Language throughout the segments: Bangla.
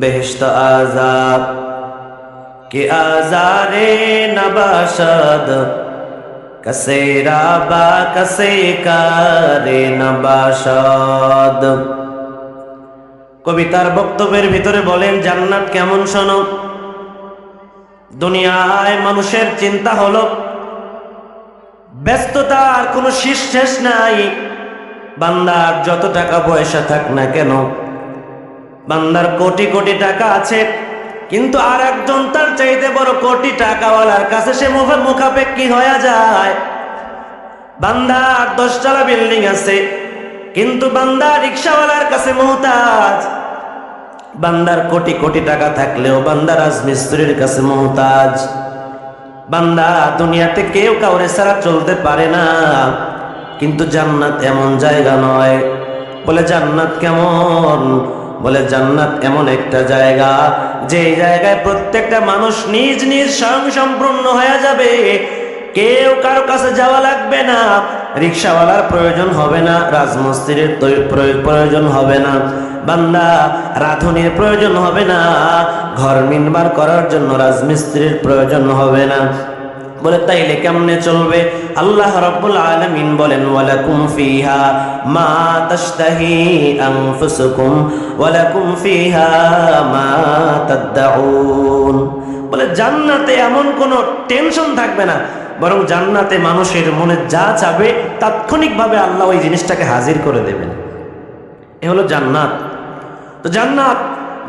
বেহেশত আজাদ। কে আজারে নবাসদ কসে রাবা কসে কারে নবাসদ কবিতার বক্তব্যের ভিতরে বলেন, জান্নাত কেমন শোনো? দুনিয়ায় মানুষের চিন্তা হলো, ব্যস্ততার কোনো শীষ শেষ নাই, বান্দার যত টাকা পয়সা থাক না কেন বান্দার কোটি কোটি টাকা আছে, কিন্তু আর একজন তার চাইতে বড় কোটি টাকাওয়ালার কাছে সে মুখে মুখাপেক্ষি হয়ে যায়। বান্দার দশতলা বিল্ডিং আছে, কিন্তু বান্দা রিক্সাওয়ালার কাছে মোহতাজ। বান্দার কোটি কোটি টাকা থাকলেও বান্দা রাজমিস্ত্রির কাছে মোহতাজ। বান্দা দুনিয়াতে কেউ কাউরে ছাড়া চলতে পারে না, কিন্তু জান্নাত এমন জায়গা নয়, বলে জান্নাত কেমন? বলে, জান্নাত এমন একটা জায়গা যে জায়গায় প্রত্যেকটা মানুষ নিজ নিজ স্বয়ং সম্পূর্ণ হয়ে যাবে। কেউ কারও কাছে যাওয়া লাগবে না, রিক্সাওয়ালার প্রয়োজন হবে না, রাজমিস্ত্রির প্রয়োজন হবে না, বান্দা রাধুনির প্রয়োজন হবে না, ঘর নির্মাণ করার জন্য রাজমিস্ত্রির প্রয়োজন হবে না। বলে, তাইলে কেমনে চলবে? আল্লাহ রাব্বুল আলামিন বলেন, ওয়ালাকুম ফিহা মা তাশতাহি আনফুসুকুম, ওয়ালাকুম ফিহা মা তাদউন বলে, জান্নাতে এমন কোনো টেনশন থাকবে না, বরং জান্নাতে মানুষের মনে যা চাবে, তাৎক্ষণিকভাবে আল্লাহ ওই জিনিসটাকে হাজির করে দেবেন। এ হলো জান্নাত। তো জান্নাত,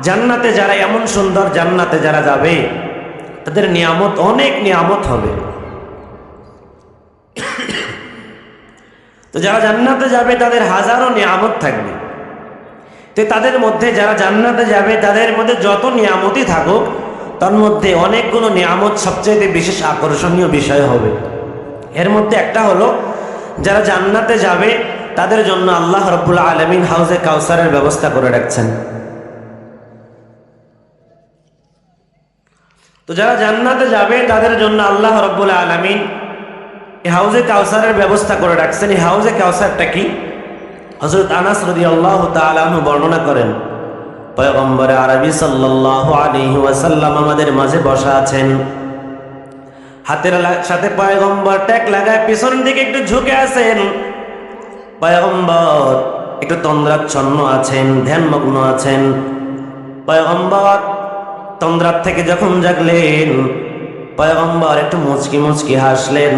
জান্নাতে যারা এমন সুন্দর জান্নাতে যারা যাবে তাদের নিয়ামত, অনেক নিয়ামত হবে। তো যারা জান্নাতে যাবে, তাদের হাজারো নিয়ামত থাকবে। তো তাদের মধ্যে যারা জান্নাতে যাবে, তাদের মধ্যে যত নিয়ামতই থাকুক, তার মধ্যে অনেকগুলো নিয়ামত সবচেয়ে বিশেষ আকর্ষণীয় বিষয় হবে। এর মধ্যে একটা হলো, যারা জান্নাতে যাবে, তাদের জন্য আল্লাহ রব্বুল আলমিন হাউজে কাউসারের ব্যবস্থা করে রাখছেন। তো যারা জান্নাতে যাবে, তাদের জন্য আল্লাহ রব্বুল আলমিন এই হাউজে কাউসারের ব্যবস্থা করে রাখছেন। এই হাউজে কাউসারটা কি? হজরত আনাস রদি আল্লাহ তালু বর্ণনা করেন, পয়গম্বর আরবি সাল্লাহ আলাইহি ওয়াসাল্লাম আমাদের মাঝে বসা আছেন। হাতের সাথে পয়গম্বর ট্যাক লাগায় পিছন দিকে একটু ঝুঁকে আছেন। পয়গম্বর একটু তন্দ্রাচ্ছন্ন আছেন, ধ্যানমগ্ন আছেন। পয়গম্বর তন্দ্রার থেকে যখন জাগলেন, পয়গম্বর একটু মুচকি মুচকি হাসলেন।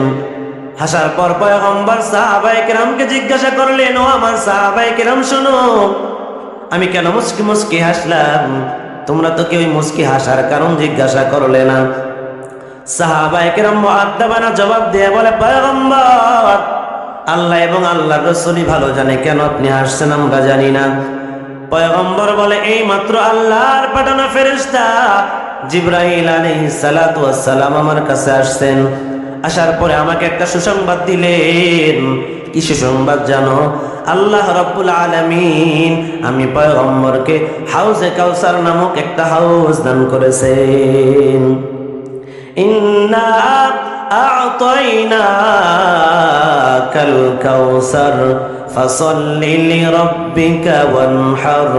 হাসার পর পয়গম্বর সাহাবাই কেরামকে জিজ্ঞাসা করলেন, ও আমার সাহাবাই কেরাম, শোনো, আমি কেন মুচকি মুচকি হাসলাম? তোমরা তো কেউ মুচকি হাসার কারণ জিজ্ঞাসা করলে না। সাহাবাই কেরাম মুআদ্দাবানা জবাব দিয়ে বলে, পয়গম্বর, আল্লাহ এবং আল্লাহ রসুলই ভালো জানে, কেন আপনি হাসছেন আমরা জানি না। পয়গম্বর বলে এই মাত্র আল্লাহর পাঠানো ফেরেশতা জিব্রাইল আলাইহিস সালাতু ওয়াস সালাম আমার কাছে আসছেন। আসার পরে আমাকে একটা সুসংবাদ দিলেন। কি সুসংবাদ জানো? আল্লাহ রাব্বুল আলামিন আমি পয়গম্বরকে হাউজে কাউসার নামক একটা হাউস দান করেছেন। ইন্না أعطيناك الكوثر فصل لربك وانحر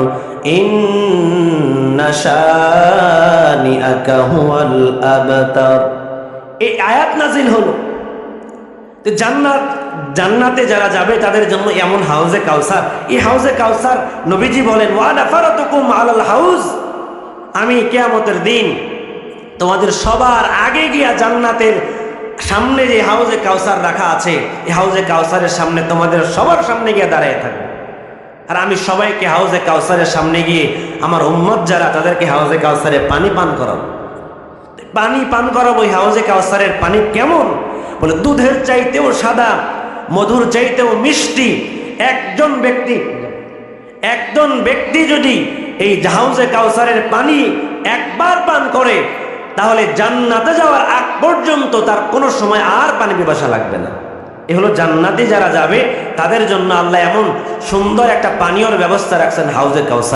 إن شانئك هو الأبتر এই আয়াত নাজিল হলো তো জান্নাত জান্নাতে যারা যাবে তাদের জন্য এমন হাউজে কাউসার এই হাউজে কাউসার নবীজি বলেন ওয়ানা ফারাতুকুম আলাল হাউজ আমি কিয়ামতের দিন তোমাদের সবার আগে গিয়া জান্নাতের সামনে যে হাউজে কাউসার রাখা আছে, এই হাউজে কাউসারের সামনে তোমাদের সবার সামনে গিয়ে দাঁড়িয়ে থাকবে। আর আমি সবাইকে হাউজে কাউসারের সামনে গিয়ে আমার উম্মত যারা, তাদেরকে হাউজে কাউসারে পানি পান করাবো। পানি পান করাবো ওই হাউজে কাউসারের পানি কেমন? বলে, দুধের চাইতেও সাদা, মধুর চাইতেও মিষ্টি। একজন ব্যক্তি একজন ব্যক্তি যদি এই হাউজে কাউসারের পানি একবার পান করে তাহলে জান্নাতে যাওয়ার আগ পর্যন্ত তার কোনো সময় আর পানি পিপাসা লাগবে না। এ হলো জান্নাতে যারা যাবে, তাদের জন্য আল্লাহ এমন সুন্দর একটা পানীয়র ব্যবস্থা রাখছেন হাউজে কাউসার।